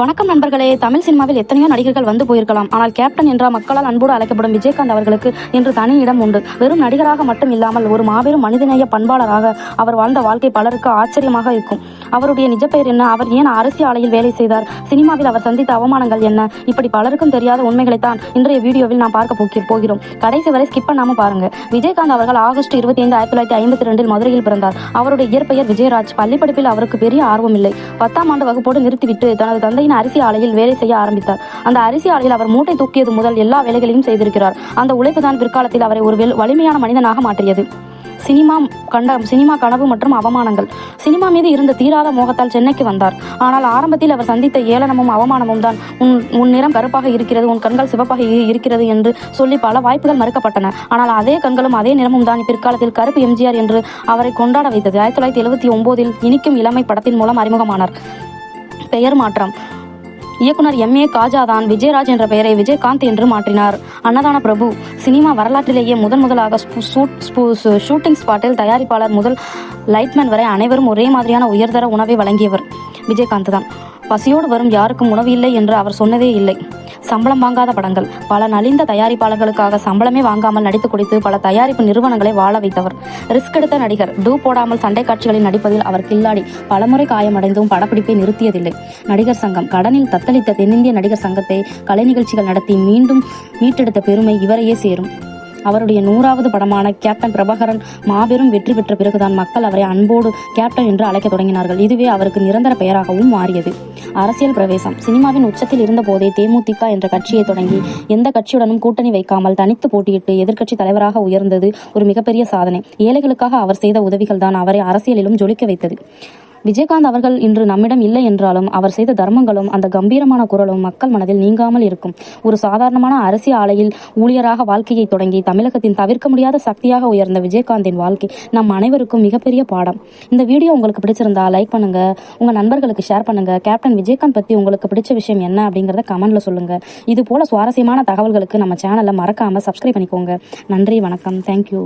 வணக்கம் நண்பர்களே. தமிழ் சினிமாவில் எத்தனையோ நடிகர்கள் வந்து போயிருக்கலாம். ஆனால் கேப்டன் என்ற மக்களால் அன்போடு அழைக்கப்படும் விஜயகாந்த் அவர்களுக்கு இன்று தனி இடம் உண்டு. வெறும் நடிகராக மட்டும் இல்லாமல் ஒரு மாபெரும் மனிதநேய பண்பாளராக அவர் வாழ்ந்த வாழ்க்கை பலருக்கு ஆச்சரியமாக இருக்கும். அவருடைய நிஜ பெயர் என்ன? அவர் ஏன் அரசியல் ஆலையில் வேலை செய்தார்? சினிமாவில் அவர் சந்தித்த அவமானங்கள் என்ன? இப்படி பலருக்கும் தெரியாத உண்மைகளைத்தான் இன்றைய வீடியோவில் நாம் பார்க்க போக்கி போகிறோம். கடைசி வரை ஸ்கிப் பண்ணாமல் பாருங்க. விஜயகாந்த் அவர்கள் ஆகஸ்ட் இருபத்தி ஐந்து ஆயிரத்தி தொள்ளாயிரத்தி ஐம்பத்தி ரெண்டில் மதுரையில் பிறந்தார். அவருடைய இயற்பெயர் விஜயராஜ். பள்ளிப்படிப்பில் அவருக்கு பெரிய ஆர்வம் இல்லை. பத்தாம் ஆண்டு வகுப்போடு நிறுத்திவிட்டு தனது தந்தை தந்தையின் அரிசி ஆலையில் வேலை செய்ய ஆரம்பித்தார். அந்த அரிசி ஆலையில் அவர் மூட்டை தூக்கியது முதல் எல்லா வேலைகளையும் செய்திருக்கிறார். அந்த உழைப்பு தான் பிற்காலத்தில் அவரை ஒரு வலிமையான மனிதனாக மாற்றியது. சினிமா கண்ட சினிமா கனவு மற்றும் அவமானங்கள். சினிமா மீது இருந்த தீராத மோகத்தால் சென்னைக்கு வந்தார். ஆனால் ஆரம்பத்தில் அவர் சந்தித்த ஏளனமும் அவமானமும் தான் உன் உன் நிறம் கருப்பாக இருக்கிறது உன் கண்கள் சிவப்பாக இருக்கிறது என்று சொல்லி பல வாய்ப்புகள் மறுக்கப்பட்டன. ஆனால் அதே கண்களும் அதே நிறமும் தான் பிற்காலத்தில் கருப்பு எம்ஜிஆர் என்று அவரை கொண்டாட வைத்தது. ஆயிரத்தி தொள்ளாயிரத்தி எழுபத்தி ஒன்பதில் இனிக்கும் இளமை படத்தின் மூலம் அறிமுகமானார். பெயர் மாற்றம். இயக்குனர் எம். ஏ. காஜாதான் விஜயராஜ் என்ற பெயரை விஜயகாந்த் என்று மாற்றினார். அன்னதான பிரபு சினிமா வரலாற்றிலேயே முதன் முதலாக ஷூட்டிங் ஸ்பாட்டில் தயாரிப்பாளர் முதல் லைட்மேன் வரை அனைவரும் ஒரே மாதிரியான உயர்தர உணவை வழங்கியவர் விஜயகாந்த் தான். பசியோடு வரும் யாருக்கும் உணவு இல்லை என்று அவர் சொன்னதே இல்லை. சம்பளம் வாங்காத படங்கள். பல நலிந்த தயாரிப்பாளர்களுக்காக சம்பளமே வாங்காமல் நடித்து குடித்து பல தயாரிப்பு நிறுவனங்களை வாழ வைத்தவர். ரிஸ்க் எடுத்த நடிகர் டூ போடாமல் சண்டை காட்சிகளில் நடிப்பதில் அவர் கில்லாடி பலமுறை காயமடைந்தும் படப்பிடிப்பை நிறுத்தியதில்லை. நடிகர் சங்கம் கடனில் தத்தளித்த தென்னிந்திய நடிகர் சங்கத்தை கலை நிகழ்ச்சிகள் நடத்தி மீண்டும் மீட்டெடுத்த பெருமை இவரையே சேரும். அவருடைய நூறாவது படமான கேப்டன் பிரபாகரன் மாபெரும் வெற்றி பெற்ற பிறகுதான் மக்கள் அவரை அன்போடு கேப்டன் என்று அழைக்கத் தொடங்கினார்கள். இதுவே அவருக்கு நிரந்தர பெயராகவும் மாறியது. அரசியல் பிரவேசம். சினிமாவின் உச்சத்தில் இருந்த போதே தேமுதிக என்ற கட்சியை தொடங்கி எந்த கட்சியுடனும் கூட்டணி வைக்காமல் தனித்து போட்டியிட்டு எதிர்க்கட்சி தலைவராக உயர்ந்தது ஒரு மிகப்பெரிய சாதனை. ஏழைகளுக்காக அவர் செய்த உதவிகள் தான் அவரை அரசியலிலும் ஜொலிக்க வைத்தது. விஜயகாந்த் அவர்கள் இன்று நம்மிடம் இல்லை என்றாலும் அவர் செய்த தர்மங்களும் அந்த கம்பீரமான குரலும் மக்கள் மனதில் நீங்காமல் இருக்கும். ஒரு சாதாரணமான அரிசி ஆலையில் ஊழியராக வாழ்க்கையை தொடங்கி தமிழகத்தின் தவிர்க்க முடியாத சக்தியாக உயர்ந்த விஜயகாந்தின் வாழ்க்கை நம் அனைவருக்கும் மிகப்பெரிய பாடம். இந்த வீடியோ உங்களுக்கு பிடிச்சிருந்தா லைக் பண்ணுங்க. உங்க நண்பர்களுக்கு ஷேர் பண்ணுங்க. கேப்டன் விஜயகாந்த் பத்தி உங்களுக்கு பிடிச்ச விஷயம் என்ன அப்படிங்கறத கமெண்ட்ல சொல்லுங்க. இது போல சுவாரஸ்யமான தகவல்களுக்கு நம்ம சேனலை மறக்காம சப்ஸ்கிரைப் பண்ணிக்கோங்க. நன்றி வணக்கம். தேங்க்யூ